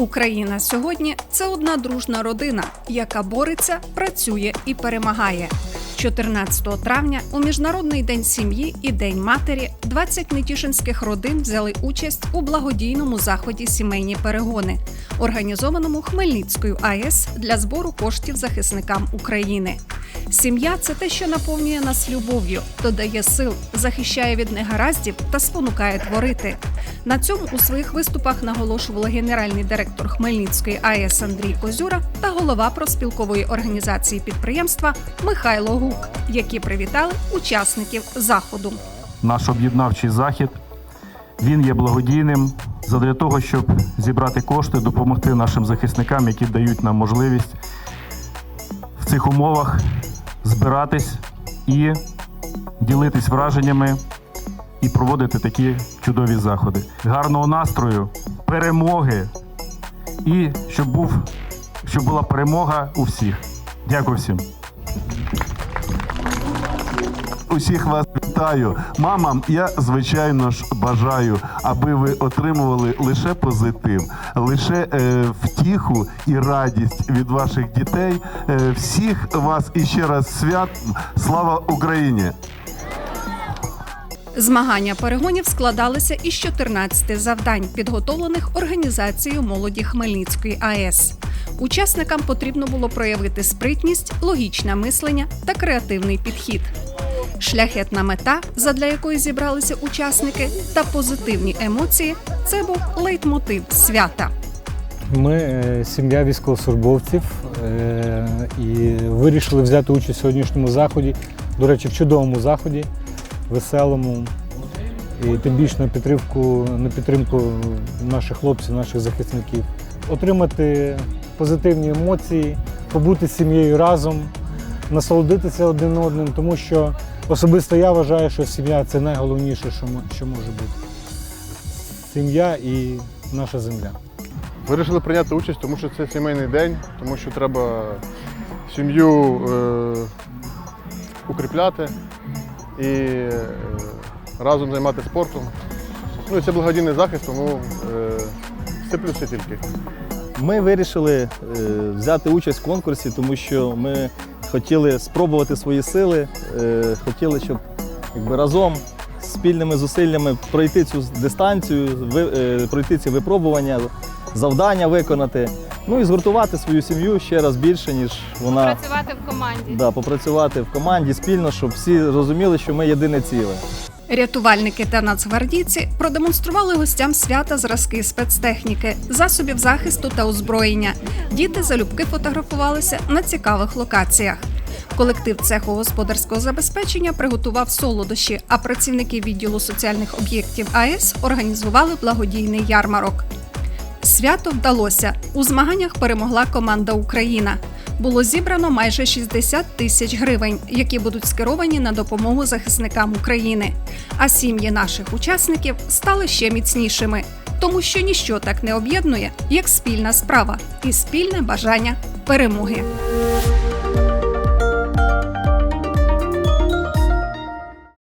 Україна сьогодні це одна дружна родина, яка бореться, працює і перемагає. 14 травня у міжнародний день сім'ї і день матері 20 нетішинських родин взяли участь у благодійному заході Сімейні перегони, організованому Хмельницькою АЕС для збору коштів захисникам України. Сім'я це те, що наповнює нас любов'ю, додає сил, захищає від негараздів та спонукає творити. На цьому у своїх виступах наголошували генеральний директор Хмельницької АЕС Андрій Козюра та голова проспілкової організації підприємства Михайло Гук, які привітали учасників заходу. наш об'єднавчий захід. Він є благодійним задля того, щоб зібрати кошти, допомогти нашим захисникам, які дають нам можливість в цих умовах збиратись і ділитись враженнями і проводити такі чудові заходи. Гарного настрою, перемоги і щоб був, щоб була перемога у всіх. Дякую всім. Усіх вас вітаю. Мамам, я звичайно ж бажаю, аби ви отримували лише позитив, лише е, втіху і радість від ваших дітей. Е, всіх вас іще раз свят. Слава Україні! Змагання перегонів складалися із 14 завдань, підготовлених організацією молоді Хмельницької АЕС. Учасникам потрібно було проявити спритність, логічне мислення та креативний підхід. Шляхетна мета, задля якої зібралися учасники, та позитивні емоції це був лейтмотив свята. Ми е, сім'я військовослужбовців е, і вирішили взяти участь в сьогоднішньому заході. До речі, в чудовому заході, веселому. І тим більше на підтримку, на підтримку наших хлопців, наших захисників. Отримати позитивні емоції, побути з сім'єю разом, насолодитися один одним, тому що особисто я вважаю, що сім'я це найголовніше, що може бути. Сім'я і наша земля. Вирішили прийняти участь, тому що це сімейний день, тому що треба сім'ю е, укріпляти і е, разом займатися спортом. Ну і це благодійний захист, тому е, все плюси тільки. Ми вирішили е, взяти участь в конкурсі, тому що ми хотіли спробувати свої сили, е, хотіли, щоб якби, разом з спільними зусиллями пройти цю дистанцію, е, пройти ці випробування, завдання виконати. Ну і згуртувати свою сім'ю ще раз більше, ніж вона працювати в команді. да, попрацювати в команді спільно, щоб всі розуміли, що ми єдине ціле. Рятувальники та нацгвардійці продемонстрували гостям свята зразки спецтехніки, засобів захисту та озброєння. Діти залюбки фотографувалися на цікавих локаціях. Колектив цеху господарського забезпечення приготував солодощі, а працівники відділу соціальних об'єктів АЕС організували благодійний ярмарок. Свято вдалося. У змаганнях перемогла команда Україна. Було зібрано майже 60 тисяч гривень, які будуть скеровані на допомогу захисникам України. А сім'ї наших учасників стали ще міцнішими, тому що ніщо так не об'єднує, як спільна справа і спільне бажання перемоги.